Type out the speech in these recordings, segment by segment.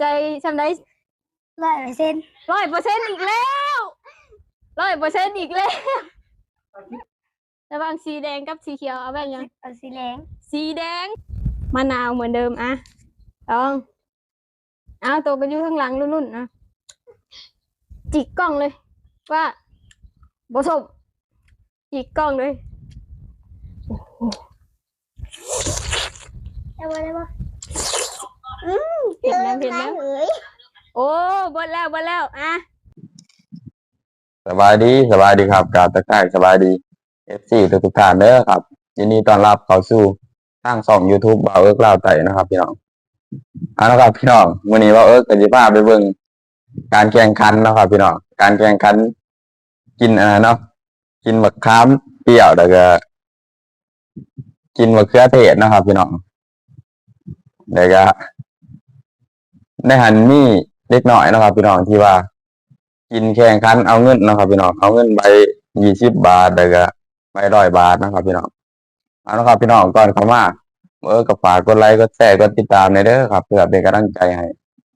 ใจชำได้ร้อยเปอร์เซ็นต์ร้อยเปอร์เซ็นต์อีกแล้วร้อยเปอร์เซ็นต์อีกแล้วระหว่างสีแดงกับสีเขียวเอาแบบยังเอาสีแดงสีแดงมะนาวเหมือนเดิมอะลองเอาตัวกันอยู่ข้างหลังรุ่นๆนะจิกกล้องเลย ว่าบสมจิกกล้องเลยได้บ่ได้บ่เห็น เห็นแล้วเอ้ยโอ้บดแล้วบดแล้วอะสบายดีสบายดีครับกราบทักทายสบายดีเอฟซีทุกทุกท่านเด้อครับยินดีต้อนรับเข้าสู่ทางช่อง YouTube บ่าวเอิร์กลาวไต่นะครับ พี่น้องเอาละครับพี่น้องวันนี้บ่าวเอิร์กก็สิพาไปเบิ่งการแข่งขันนะครับ พี่น้องการแข่งขัน กินอะไรเนาะกินมะขามเปรี้ยวแล้วก็ กินมะเขือเทศนะครับ พี่น้องแล้วก็ ในหันมีเล็กน่อยนะครับพี่น้องที่ว่า กินแข่งขันเอาเงินนะครับพี่น้องเอาเงินใบยี่สิบบาทแล้วก็ใบร้อยบาทนะครับ พี่น้องเอาละครับพี่น้องก่อนเข้ามาเออกับฝากกดไลค์กดแชร์กดติดตามในเด้อครับ เพื่อเป็นกำลังใจให้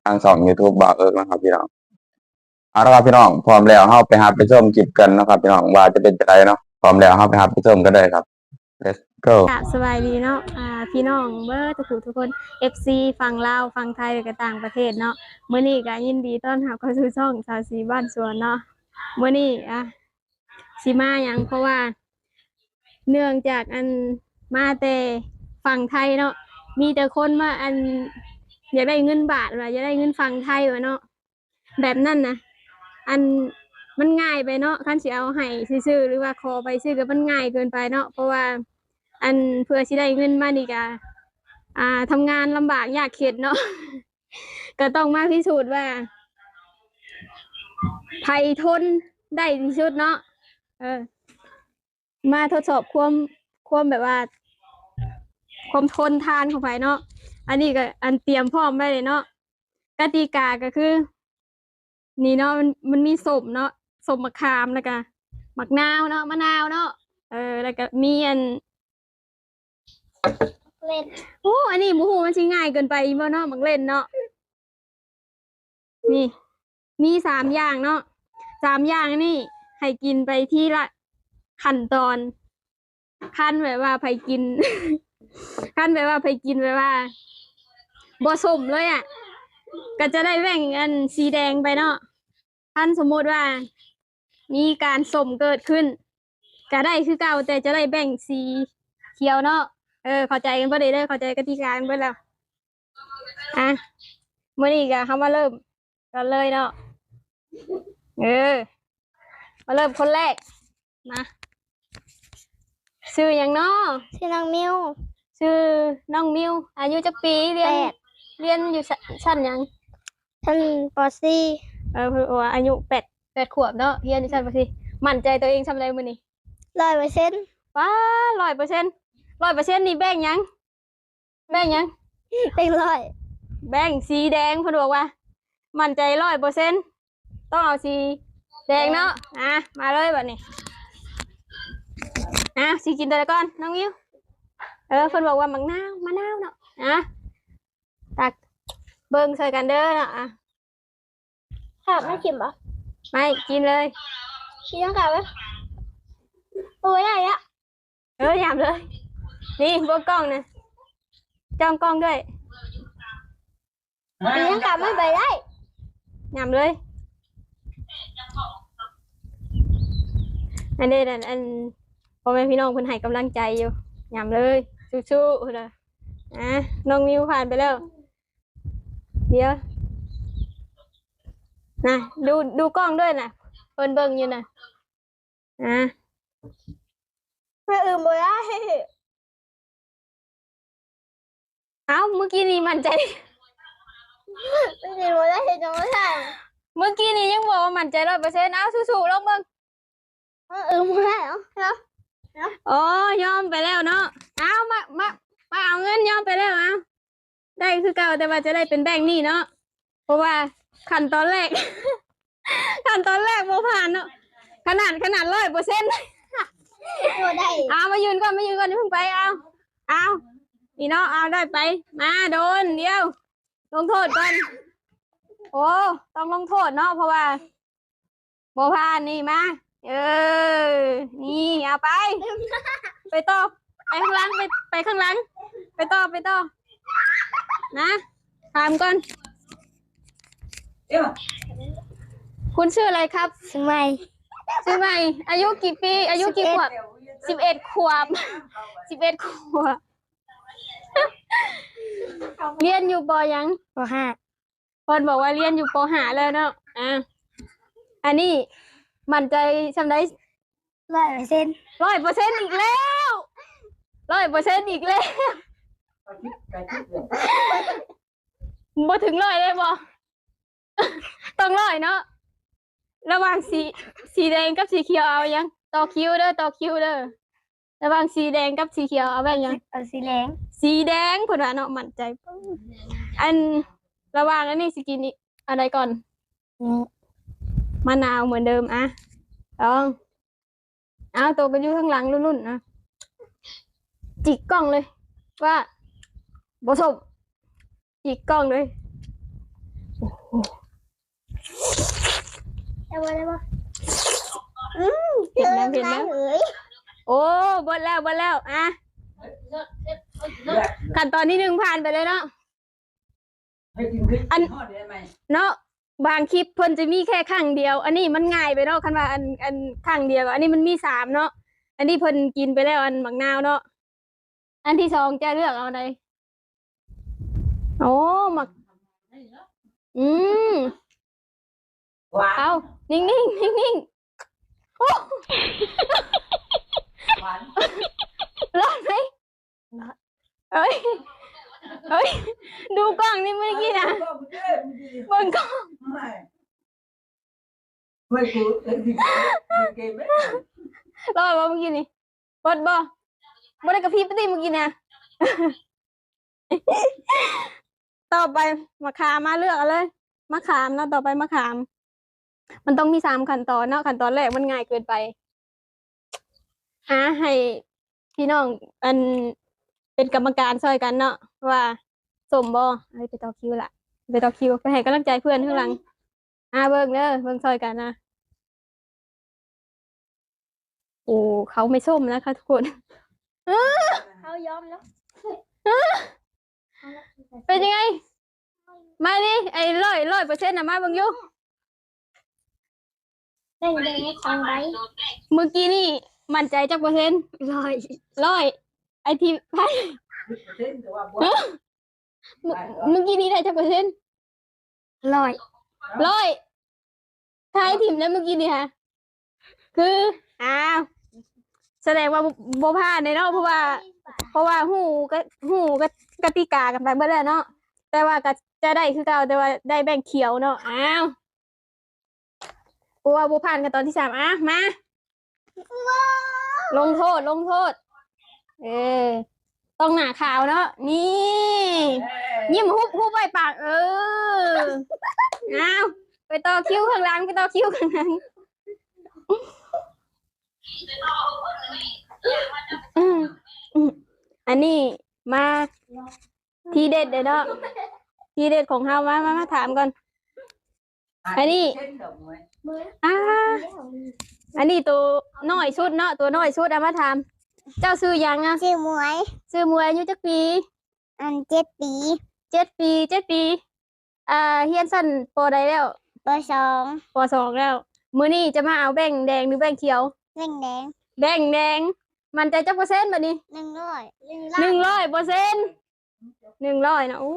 ทางสองยูทูบบ่าวเอิร์กนะครับ พี่น้องเอาละครับพี่น้องพร้อมแล้วเฮาไปหาไปชมคลิปกันนะครับ พี่น้องว่าจะเป็นจะไรเนาะพร้อมแล้วเฮาไปหาไปชมกันเลยครับ let's go กราบสบายดีเนาะอ่าพี่น้องเบอร์ทุกผู้ทุกคน FC ฝั่งลาวฝั่งไทยและก็ต่างประเทศเนาะมื้อนี้ก็ยินดีต้อนรับเข้าสู่ช่องสาวสีบ้านสวนเนาะมื้อนี้อะสิมาหยังเพราะว่า เนื่องจากอันมาแต่ฝั่งไทยเนาะมีแต่คนมาอัน อยากได้เงินบาทว่าอยากได้เงินฝั่งไทยวะเนาะแบบนั้นนะอัน มันง่ายไปเนาะคันสิเอาให้ซื่อๆหรือว่าขอไปซื้อก็มันง่ายเกินไปเนาะเพราะว่า อันเพื่อสิได้เงินมานี่ก็อ่าทำงานลำบากยากเข็ดเนาะ ก็ต้องมาพิสูจน์ว่าไผทนได้ที่สุดเนาะเออ มาทดสอบความความแบบว่า ความทนทานของไผเนาะอันนี้ก็อันเตรียมพร้อมไว้เลยเนาะกติกาก็คือ นี่เนาะมันมันมีสมเนาะ สมมะขามแล้วก็มะนาวเนาะมะนาวเนาะเออแล้วก็มีอันเล่นโอ้อันนี้หมูหูมันชิง่ายเกินไปบ่เนาะมักเล่นเนาะนี่ มีสามอย่างเนาะสามอย่างนี่ให้กินไปที่ละขั้นตอนขั้นแบบว่าไปกินขั้นแบบว่าไปกินแบบว่าบ่สมเลยอะ ก็จะได้แบ่งอันสีแดงไปเนาะขั้นสมมติว่า มีการสมเกิดขึ้นก็ได้คือเก่าแต่จะได้แบ่งสีเขียวเนาะเออเข้าใจกันบ่ได้เด้อเข้าใจกติกากันเบิดแล้วอะมื้อนี้ก็เฮามาเริ่มกันเลยเนาะเออ มาเริ่มคนแรกนะชื่อหยังเนาะชื่อน้องมิวชื่อน้องมิวอายุจักปีเรียนแปดเรียนอยู่ชั้นชั้นหยังท่านปอซี่เออเพิ่นว่าอายุแปด แปดขวบเนาะเรียนอยู่ชั้นบ่สิมั่นใจตัวเองทำอะไรมื้อนี้ร้อยเปอร์เซ็นต์ว้า100% 100%นี่แบ่งหยัง แบ่งหยัง เป็นร้อย แบ่งสีแดงเพิ่นบอกว่า มั่นใจร้อยเปอร์เซ็นต้องเอาสีแดงเนาะ อะ มาเลยบัดนี้ อะสีกินตัวละก่อน น้องวิว เออเพิ่นบอกว่ามังนาวมะนาวเนาะ อะ ตัก เบิ่งใส่กันเด้อเนาะ อะค่ะไม่ชิมเหรอ ไม่กินเลยชิมยังกับไหมโอ้ยได้อะเออหยามเลย นี่เบนกล้องนะจ้องกล้องด้วยชิมยังกับไม่ไปได้หยามเลยอันนี้นั่นอันพ่อแม่พี่น้องเพิ่นให้กำลังใจอยู่หยามเลยสู้ๆเพิ่นน่ะอะน้องมิวผ่านไปแล้ว เดี๋ยว นะดูดูกล้องด้วยนะเพิ่นเบิ่งอยู่นะอะไม่อื่นไปได้เอ้าเมื่อกี้นี้มั่นใจไม่ชิมไปได้เห็นจังไม่ใช่เมื่อกี้นี้ยังบอกว่ามั่นใจร้อยเปอร์เซ็นต์เอาสู้ๆลองเบิ่งไม่อื่นไปได้เหรอเนาะอ๋อยอมไปแล้วเนาะเอามามามาเอาเงินยอมไปแล้วเอาได้คือเก่าแต่ว่าจะได้เป็นแบงค์นี่เนาะเพราะว่า ขั้นตอนแรก ขั้นตอนแรกโมผ่านเนาะขนาดขนาดร้อยเปอร์เซ็นต์ไม่ได้เอามายืนก่อนมายืนก่อนอย่าเพิ่งไปเอาเอานี่เนาะเอาได้ไป มาโดนเดียว ลงโทษก่อนโอ้ต้องลงโทษเนาะเพราะว่าโบพานนี่มาเออ นี่เอาไป ไปต่อไปข้างหลังไปไปข้างหลัง ไปต่อไปต่อนะถามก่อน คุณชื่ออะไรครับ สมัยชื่อใหม่ อายุกี่ปี อายุกี่ขวบสิบเอ็ดขวบสิบเอ็ดขวบเรียนอยู่ปอยังปห้าพอนบอกว่าเรียนอยู่ปห้าแล้วเนาะอะอันนี้มั่นใจชำได้ร้อยเปอร์เซ็นต์ร้อยเปอร์เซ็นต์อีกแล้วร้อยเปอร์เซ็นต์อีกแล้วบ่ถึงร้อยเลยบ่ ต้องร้อยเนาะระหว่างสีสีแดงกับสีเขียวเอายังต่อคิวเด้อต่อคิวเด้อระหว่างสีแดงกับสีเขียวเอาแบบยังเอาสีแดงสีแดงเพิ่นว่าเนาะมั่นใจอันระหว่างอันนี้สิกินอีกอะไรก่อนนี่มะนาวเหมือนเดิมอะลองเอาตัวไปอยู่ข้างหลังรุ่นๆนะจิกกล้องเลย ว่าบสมจิกกล้องเลย ได้บ่ได้บ่เห็นแล้วเห็นแล้วเอ้ยโอ้เบดแล้วเบดแล้วอะขั้นตอนที่หนึ่งผ่านไปเลยเนาะอันเนาะบางคลิปเพิ่นจะมีแค่ข้างเดียว อันนี้มันง่ายไปเนาะคันว่าอันอันข้างเดียว อันนี้มันมีสามเนาะอันนี้เพิ่นกินไปแล้วอันหมักนาวเนาะอันที่สองจะเลือกเอาอะไรโอ้หมัก อืม เอานิ่งๆนิ่งๆโอ้รอดไหมเอ้ยเอ้ย ดูกล้องนี่เมื่อกี้นะเบิ่งกล้องไม่กูเล่นเกมไหมรอดบ่เมื่อกี้นี่บดบ่บ่ได้กระพริบติเมื่อกี้นะต่อไปมะขามมาเลือกเอาเลยมะขามเนาะต่อไปมะขาม มันต้องมีสามขั้นตอนเนาะขั้นตอนแรกมันง่ายเกินไปอะให้พี่น้องอันเป็นกรรมการช่วยกันเนาะว่าสมบ่เอ้ยไปต่อคิวละไปต่อคิวไปให้กำลังใจเพื่อนข้างหลังอ่าเบิ่งเด้อเบิ่งช่วยกันนะโอ้เขาไม่ส้มนะคะทุกคนเขายอมแล้วเป็นยังไง มาดิไอ้ร้อยร้อยเปอร์เซ็นต์นะมาเบิ่งอยู่ แดงแดงทางไว้เมื่อกี้นี่มั่นใจจักเปอร์เซ็นต์ร้อยร้อยไอทีไพ่แต่ว่าบเมื่อเมื่อกี้นี้ได้จักเปอร์เซ็นต์ร้อยร้อยทายทีมแล้วเมื่อกี้นี่ฮะคืออ้าวแสดงว่าโบพลาดในเนาะเพราะว่า เพราะว่าหูก็หูก็กติกากันไปเมื่อแล้วเนาะแต่ว่าก็จะได้คือเก่าแต่ว่าได้แบ่งเขียวเนาะอ้าว กลัวบุผ่านกันตอนที่สามอะมา ลงโทษลงโทษ เออ ต้องหนาขาวเนาะนี่ ยิ้มฮุบฮุบไว้ปาก เอออ้าวไปต่อคิ้วข้างหลังไปต่อคิ้วข้างหลังอืมอืมอันนี้มา ทีเด็ดเด้อเนาะทีเด็ดของเฮามามามาถามก่อน อันนี้อ่าอันนี้ตัวน้อยชุดเนาะตัวน้อยชุดเอามาถามเจ้าซื้อหยังอะชื่อหมวยซื้อมวยอายุจักปี อันเจ็ดปีเจ็ดปีเจ็ดปี อ่าเฮียนสั้นปอใดแล้วเบอร์สองปอสองแล้ว มื้อนี้จะมาเอาแบ่งแดงหรือแบ่งเขียวแดงแดง แบ่งแดง มันใจจักเปอร์เซ็นต์บัดนี้หนึ่งร้อยหนึ่งหนึ่งร้อยเปอร์เซ็นต์หนึ่งร้อยนะอู้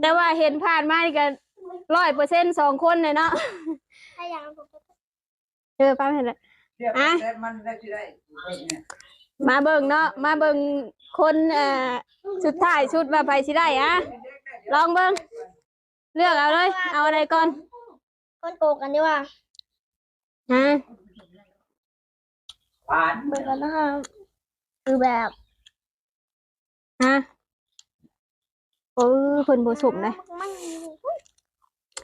แต่ว่าเห็นผ่านมานี่ก็ ร้อยเปอร์เซ็นต์สองคนเลยเนาะถ้ายังผมเออป้าเห็นแล้วมันได้ที่ได้มาเบิ่งเนาะมาเบิ่งคนเอ่อสุดท้ายชุดว่าไปสิได้อะลองเบิ่งเลือกเอาเลย เอาอะไรก่อนคนโกงกันดีกว่าฮะผ่านเบอร์กันนะครับคือแบบฮะเออเพิ่นบ่สมเลยมัน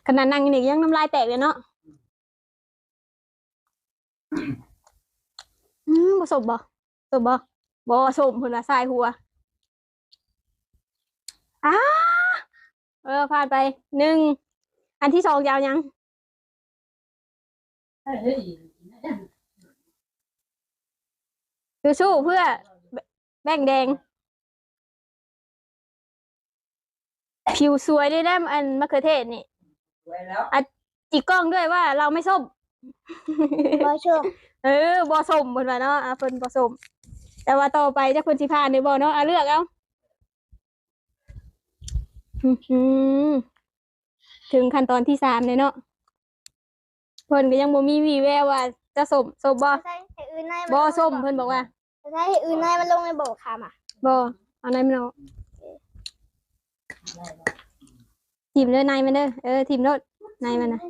ขนาดนั่งนี่ยังน้ำลายแตกเลยเนาะอืมบ่สมบ่สมบ่บ่สมเพิ่นว่าสายหัวอ้าเออผ่านไปหนึ่งอันที่สองยาวยังคือสู้เพื่อแบ่งแดง ผิวสวยได้แด้มอันมะเขือเทศนี่ ไว้แล้วจิกกล้องด้วยว่าเราไม่ส้มบอชมเออบอส้มเพิ่นว่าเนาะอะเพิ่นบอส้มแต่ว่าต่อไปจะเพิ่นสิพานในบ่เนาะอะเลือกเอาอื้อหือถึงขั้นตอนที่สามเลยเนาะเพิ่นก็ยังบ่มีวี่แววว่า จะส้มส้มบ่ใช่ให้อื่นในบ่ส้มเพิ่นบอกว่าใช่ให้อื่นในมันลงในโบกค่ะมาบ่เอาไหนมันเอา ทีมเลยในมันเด้อเออทีมโนดในมันนะ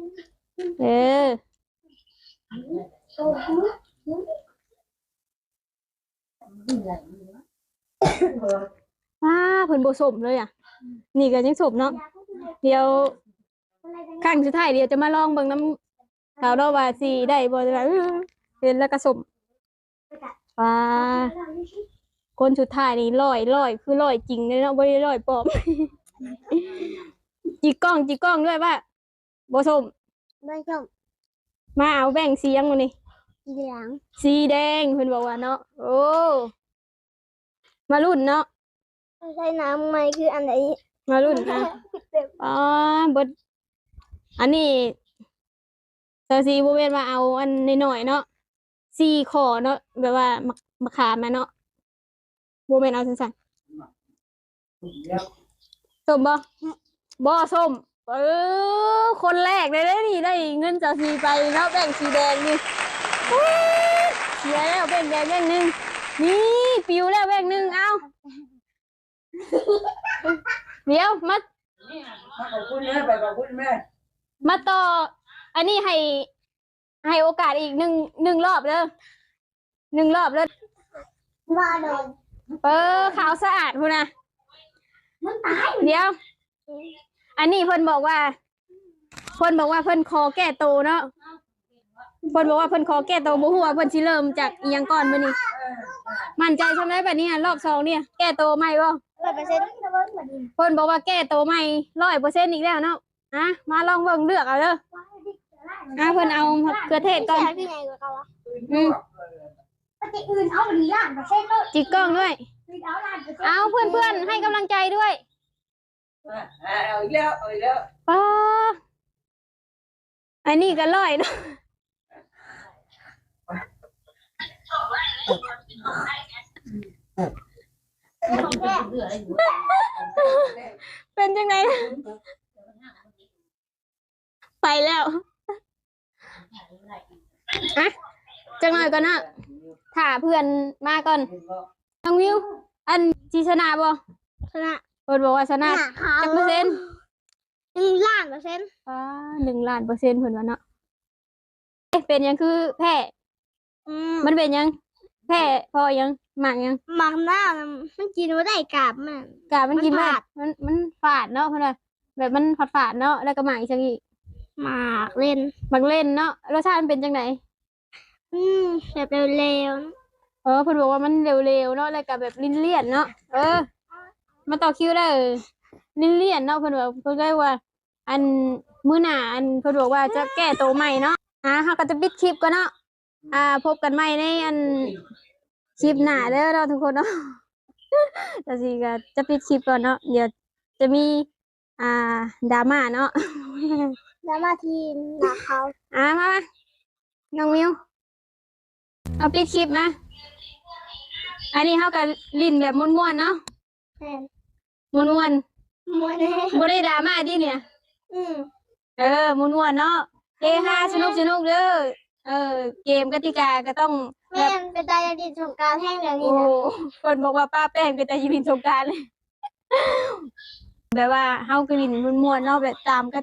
เออว้าเพิ่นบ่สมเลยอะ นี่ก็ยังสมเนาะเดี๋ยวครั้งสุดท้ายเดี๋ยวจะมาลองเบิ่งน้ำสาวดอกว่าสิได้บ่ได้เห็นแล้วก็สมว้าคนสุดท้ายนี่ร้อยร้อยคือร้อยจริงเลยเนาะบ่ได้ร้อยปลอม จิกกล้องจิกกล้องด้วยว่าบ่สมบอชมมาเอาแบ่งเสียงมานี่เหลืองสีแดงเพิ่นบอกว่าเนาะโอ้มารุ่นเนาะใช่น้ำไหมคืออันไหนมารุ่นนะเต็มอ๋อบดอันนี้เซาซีบ่แม่นว่าเอาอันน้อยๆเนาะสี่ขอเนาะแบบว่ามามาขามมาเนาะบ่แม่นเอาสั้นเดี๋ยวๆส้มบ่ บ่ส้ม เออ คนแรกเลยเด้อนี่ได้เงินเซาซีไปเนาะแบ่งสีแดงนี่อุ๊ยเสียแล้วแบ่งแดงแบ่งหนึงนี่ปิวแล้วแบ่งหนึงเอาเดี๋ยวมามาขอบคุณแม่ไปขอบคุณแม่มาต่อ อันนี้ให้ ให้โอกาสอีกหนึ่งหนึ่งรอบเด้อหนึ่งรอบเลยว่าโดนเออขาวสะอาดพูนะมันตายเดี๋ยว อันนี้เพิ่นบอกว่า เพิ่นบอกว่าเพิ่นคอแก้โตวเนาะเพิ่นบอกว่าเพิ่นคอแก้โตวบ่ฮู้ว่าเพิ่นสิเริ่มจากอีหยังก่อนมื้อนี้ มั่นใจซำได้บัดนี้อะรอบสองเนี่ย แก้โตวใหม่บ่ร้อยเปอร์เซ็นต์เพิ่นบอกว่าแก้โตวใหม่100%อีกแล้วเนาะอะมาลองเบิ่งเลือกเอาเด้ออะเพิ่นเอามะเขือเทศก่อนใช่พี่ใหญ่กว่าเขาอะอืมปฏิอื่นเอาหรือล้านเปอร์เซ็นต์เลยจิกกล้องด้วย เอาล้านเปอร์เซ็นต์ เอาเพื่อนๆให้กำลังใจด้วย เอาอีกแล้วเอาอีกแล้วป้าอันนี้ก็ร่อยเนาะเป็นจังไง ไปแล้วอะจังหน่อยก่อนนะถ้าเพื่อนมาก่อนน้องวิว อันจีชนะบ่ชนะ เพิ่นบอกว่าชนะเขาจักเปอร์เซ็นต์หนึ่งล้านเปอร์เซ็นต์ป้าหนึ่งล้านเปอร์เซ็นต์เพิ่นว่าเนาะเอ๊ะเป็นหยังคือแพ้อืมมันเป็นหยัง แพ้พอยังหมักยังหมักหน้ามันมันกินว่าได้กาบมันกามันกินมันมาฝาดมันมันฝาดเนาะเพิ่นว่าแบบมันฝาดฝาดๆเนาะแล้วก็หมักอีกจังอีกหมากเล่นหมักเล่นเนาะรสชาติมันเป็นจังไดอืมแบบเร็วเออเพิ่นบอกว่ามันเร็วๆเนาะแล้วก็แบบลิ้นเลี่ยนเนาะเออ มาต่อคิวได้อลิ้นเลี่ยนเนาะเพิ่นว่าเพิ่นก็ว่า อันมื้อหน้าอันเพิ่นบอกว่าจะแก้ตัวใหม่เนาะอ่าเฮาก็จะปิดคลิปก่อนเนาะอ่า พบกันใหม่ในอันคลิปหน้าเด้อเนาะทุกคนเนาะ แต่สิก็จะปิดคลิปก่อนเนาะเดี๋ยวจะมีอ่าดราม่าเนาะๆแล้วมาทีหนาเขาอ่ามามาน้องมิว เอาปิดคลิปนะ อันนี้เขากับลินแบบม้วนๆเนาะแม่น ม้วนมวยเลยๆบ่ได้ดราม่าดิเนี่ย อืมเออม้วนๆเนาะเฮฮาสนุกสนุกๆเด้อเออ เกมกติกาก็ต้องแบแม่บนเป็นตายดินสงกรารแห้งอย่างนี้โอ้นะคนบอกว่าป้าแป้งเป็นแต่ยิบินสงกรารเลยแบบว่าเฮาก็ลินม้วนๆเนาะแบบตามก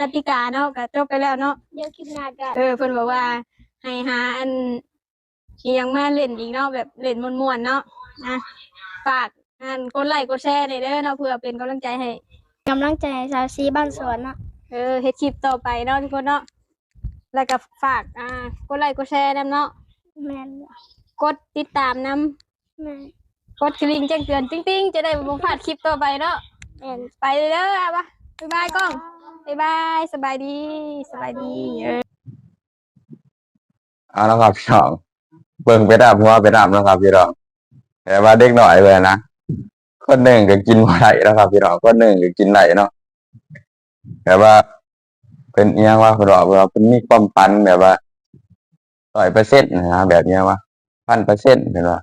กติกาเนาะก็จบไปแล้วเนาะ เดี๋ยวคลิปหน้ากัน เออเพิ่นบอกว่าให้หาอันอิหยังมาเล่นอีกเนาะแบบเล่นม่วนๆเนาะนะฝาก อันกดไลค์กดแชร์หน่อยเด้อเนาะเพื่อเป็นกำลังใจให้ กำลังใจให้สาวซีบ้านสวนนะเออเฮ็ดคลิปต่อไปเนาะทุกคนเนาะแล้วก็ฝากอ่ากดไลค์กดแชร์นํเนาะแม่นกดติดตามนํแม่นกดกระดิ่งแจ้งเตือนติ๊งๆจะได้บ่พลาดคลิปต่อไปเนาะแม่นไปเลยเด้ออะบ่บ๊ายบายกล้องบบ๊ายบายสบายดีสบายดีเออ เอาแล้วครับพี่น้องเบิ่งไปดับหัวไปดับแล้วครับพี่น้องแต่ว่าเด็กหน่อยเลยนะ คนหนึ่งก็กินบ่ไหลแล้วครับ พี่น้องคนหนึ่งก็กินไหลเนาะแต่ว่า เป็นเอียงว่าพี่น้องว่าเป็นมีความปันแบบว่าร้อยเปอร์เซ็นต์นะฮะแบบเนี้ยว่าพันเปอร์เซ็นต์เป็นว่า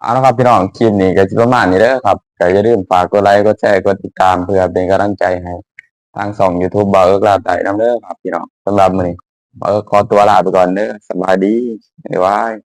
เอาละครับพี่น้องคลิปนี้ก็จะประมาณนี้เด้อครับก็อย่าลืมฝากกดไลค์กดแชร์กดติดตามเพื่อเป็นกำลังใจให้ทางสอง YouTube บ่าวเอิกลาไต่น้ำเด้อครับพี่น้องสำหรับมื้อนี้เออขอตัวลาไปก่อนเด้อสบายดีบ๊ายบาย